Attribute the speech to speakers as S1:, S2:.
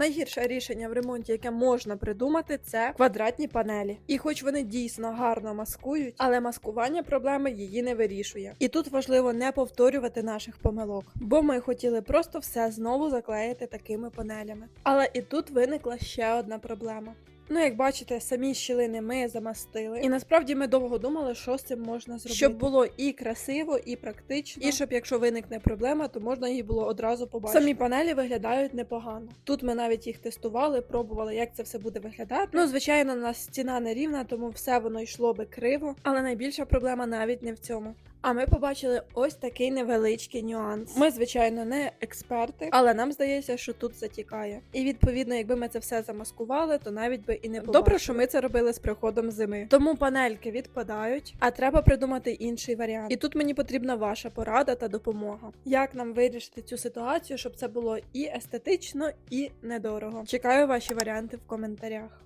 S1: Найгірше рішення в ремонті, яке можна придумати, це квадратні панелі. І хоч вони дійсно гарно маскують, але маскування проблеми її не вирішує. І тут важливо не повторювати наших помилок, бо ми хотіли просто все знову заклеїти такими панелями. Але і тут виникла ще одна проблема. Ну, як бачите, самі щілини ми замастили, і насправді ми довго думали, що з цим можна зробити, щоб було і красиво, і практично, і щоб, якщо виникне проблема, то можна її було одразу побачити. Самі панелі виглядають непогано. Тут ми навіть їх тестували, пробували, як це все буде виглядати. Ну, звичайно, у нас стіна не рівна, тому все воно йшло би криво. Але найбільша проблема навіть не в цьому. А ми побачили ось такий невеличкий нюанс. Ми, звичайно, не експерти, але нам здається, що тут затікає. І відповідно, якби ми це все замаскували, то навіть би і не побачили. Добре, що ми це робили з приходом зими. Тому панельки відпадають, а треба придумати інший варіант. І тут мені потрібна ваша порада та допомога. Як нам вирішити цю ситуацію, щоб це було і естетично, і недорого. Чекаю ваші варіанти в коментарях.